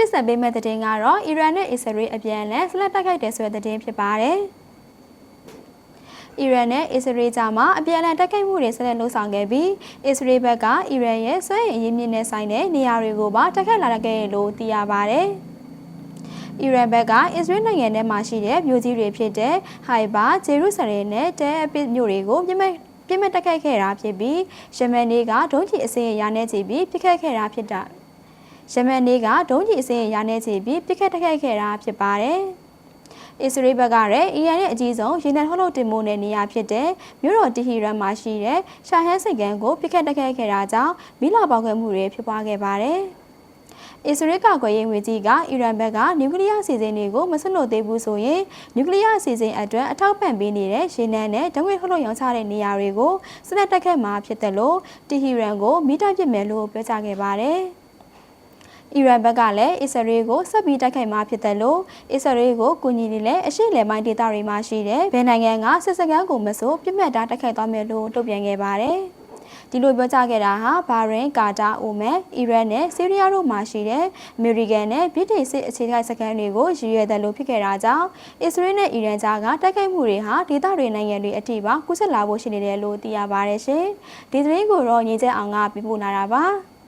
တစ်ဆက်ပေးမဲ့သတင်းကတော့အီရန်နဲ့အစ္စရေးအပြန်အလှန်ဆက်လက်တိုက်ခိုက်တယ်ဆိုတဲ့သတင်းဖြစ်ပါတယ်။အီရန်နဲ့အစ္စရေးကြားမှာအပြန်အလှန်တိုက်ခိုက်မှုတွေဆက်လက်လှုပ်ဆောင်ခဲ့ပြီးအစ္စရေးဘက်ကအီရန်ရဲ့စွမ်းအင်အရင်းမြစ်နဲ့ဆိုင်တဲ့နေရာတွေကိုပါတိုက်ခိုက်လာခဲ့တယ်လို့သိရပါတယ်။အီရန်ဘက်ကအစ္စရေးနိုင်ငံထဲမှာရှိတဲ့မြို့ကြီးတွေဖြစ်တဲ့ဟိုင်ဘာ၊ဂျေရုဆလင်နဲ့တဲအပစ်မြို့တွေကိုပြစ်မှတ်ပြစ်မှတ်တိုက်ခိုက်ခဲ့တာဖြစ်ပြီးယမန်နေ့ကဒုံးကျည်အစင်းရနေကြပြီးပြစ်ခတ်ခဲ့တာဖြစ်တာ ယမန်နေ့ကဒုံးကျည်အစင်းရနေကြပြီးပြစ်ခတ်တိုက်ခိုက်ခဲ့တာဖြစ်ပါတယ်။အစ္စရေးဘက်ကလည်းအီရန်ရဲ့အကြီးဆုံးရေနံထုတ်လုပ်တင်ပို့တဲ့နေရာဖြစ်တဲ့မြို့တော်တီဟီရန်မှာရှိတဲ့ရှာဟန်စိတ်ကန်းကိုပြစ်ခတ်တိုက်ခိုက်ခဲ့တာကြောင့်မိလာပေါက်ကွဲမှုတွေဖြစ်ပွားခဲ့ပါတယ်။အစ္စရေးကကွယ်ရေးဝန်ကြီးကအီရန်ဘက်ကနျူကလ িয়ার စီစဉ်တွေကိုမဆွတ်လွတ်သေးဘူးဆိုရင်နျူကလ িয়ার စီစဉ်အတွက်အထောက်ပံ့ပေးနေတဲ့ရေနံနဲ့ဓာတ်ငွေထုတ်လုပ်ရောင်းချတဲ့နေရာတွေကိုစနက်တက်ခတ်မှာဖြစ်တယ်လို့တီဟီရန်ကိုမိတိုက်ပစ်မယ်လို့ပြောကြားခဲ့ပါတယ်။ အီရန်ဘက်ကလည်းအစ္စရေးကိုဆက်ပြီးတိုက်ခိုက်မှာဖြစ်တယ်လို့အစ္စရေးကိုကူညီနေတဲ့အရှေ့လယ်ပိုင်းဒေသတွေမှာရှိတဲ့ဘယ်နိုင်ငံကစစ်စခန်းကိုမဆိုပြစ်မှတ်ထားတိုက်ခိုက်သွားမယ်လို့တုံ့ပြန်ခဲ့ပါတယ်။ဒီလိုပြောကြားခဲ့တာဟာဘာရင်ကာတာအိုမန်အီရန်နဲ့ဆီးရီးယားတို့မှာရှိတဲ့အမေရိကန်နဲ့ဗြိတိန်စစ်အခြေစိုက်စခန်းတွေကိုရည်ရွယ်တယ်လို့ဖြစ်ခဲ့တာကြောင့်အစ္စရေးနဲ့အီရန်ကြားကတိုက်ခိုက်မှုတွေဟာဒေသတွေနိုင်ငံတွေအထိပါကူးစက်လာဖို့ရှိနေတယ်လို့သိရပါတယ်ရှင်ဒီသတင်းကိုတော့ညီကျအောင်ကပြပို့လာတာပါ